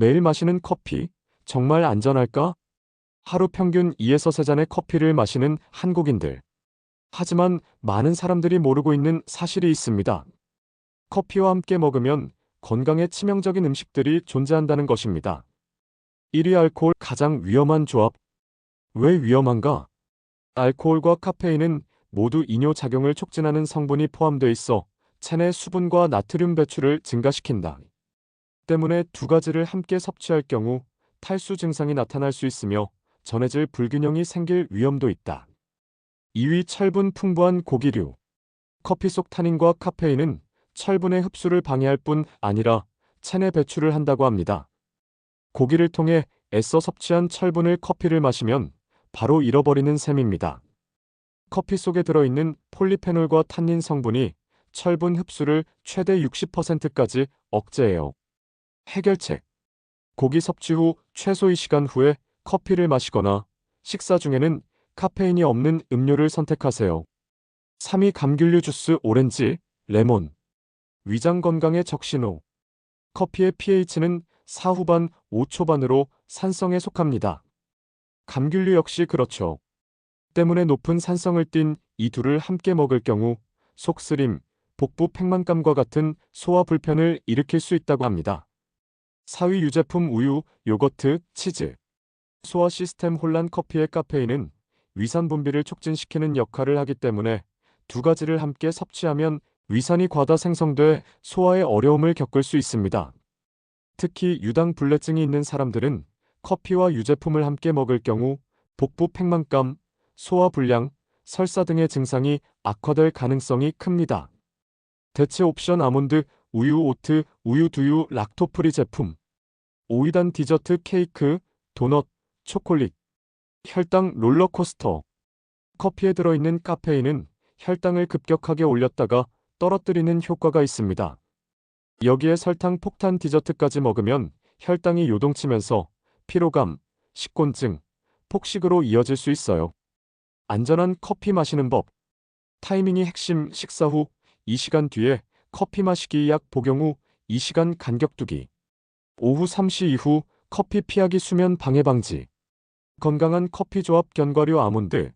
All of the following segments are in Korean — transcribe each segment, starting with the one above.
매일 마시는 커피, 정말 안전할까? 하루 평균 2에서 3잔의 커피를 마시는 한국인들. 하지만 많은 사람들이 모르고 있는 사실이 있습니다. 커피와 함께 먹으면 건강에 치명적인 음식들이 존재한다는 것입니다. 1위 알코올 가장 위험한 조합. 왜 위험한가? 알코올과 카페인은 모두 이뇨 작용을 촉진하는 성분이 포함되어 있어 체내 수분과 나트륨 배출을 증가시킨다. 때문에 두 가지를 함께 섭취할 경우 탈수 증상이 나타날 수 있으며 전해질 불균형이 생길 위험도 있다. 2위 철분 풍부한 고기류. 커피 속 타닌과 카페인은 철분의 흡수를 방해할 뿐 아니라 체내 배출을 한다고 합니다. 고기를 통해 애써 섭취한 철분을 커피를 마시면 바로 잃어버리는 셈입니다. 커피 속에 들어있는 폴리페놀과 탄닌 성분이 철분 흡수를 최대 60%까지 억제해요. 해결책. 고기 섭취 후 최소 2시간 후에 커피를 마시거나 식사 중에는 카페인이 없는 음료를 선택하세요. 3위 감귤류 주스 오렌지, 레몬. 위장 건강의 적신호. 커피의 pH는 4 후반 5 초반으로 산성에 속합니다. 감귤류 역시 그렇죠. 때문에 높은 산성을 띤 이 둘을 함께 먹을 경우 속쓰림, 복부 팽만감과 같은 소화 불편을 일으킬 수 있다고 합니다. 4위 유제품 우유, 요거트, 치즈. 소화 시스템 혼란 커피의 카페인은 위산 분비를 촉진시키는 역할을 하기 때문에 두 가지를 함께 섭취하면 위산이 과다 생성돼 소화에 어려움을 겪을 수 있습니다. 특히 유당 불내증이 있는 사람들은 커피와 유제품을 함께 먹을 경우 복부 팽만감, 소화 불량, 설사 등의 증상이 악화될 가능성이 큽니다. 대체 옵션 아몬드, 우유 오트, 우유 두유 락토프리 제품 5위단 디저트 케이크, 도넛, 초콜릿 혈당 롤러코스터 커피에 들어있는 카페인은 혈당을 급격하게 올렸다가 떨어뜨리는 효과가 있습니다. 여기에 설탕 폭탄 디저트까지 먹으면 혈당이 요동치면서 피로감, 식곤증, 폭식으로 이어질 수 있어요. 안전한 커피 마시는 법. 타이밍이 핵심 식사 후 2시간 뒤에 커피 마시기 약 복용 후 2시간 간격 두기. 오후 3시 이후 커피 피하기 수면 방해 방지. 건강한 커피 조합 견과류 아몬드,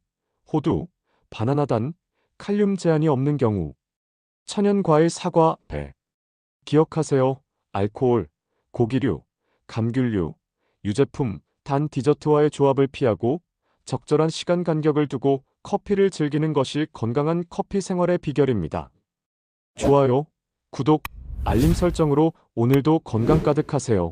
호두, 바나나단, 칼륨 제한이 없는 경우. 천연 과일 사과, 배. 기억하세요. 알코올, 고기류, 감귤류, 유제품, 단 디저트와의 조합을 피하고 적절한 시간 간격을 두고 커피를 즐기는 것이 건강한 커피 생활의 비결입니다. 좋아요, 구독, 알림 설정으로 오늘도 건강 가득하세요.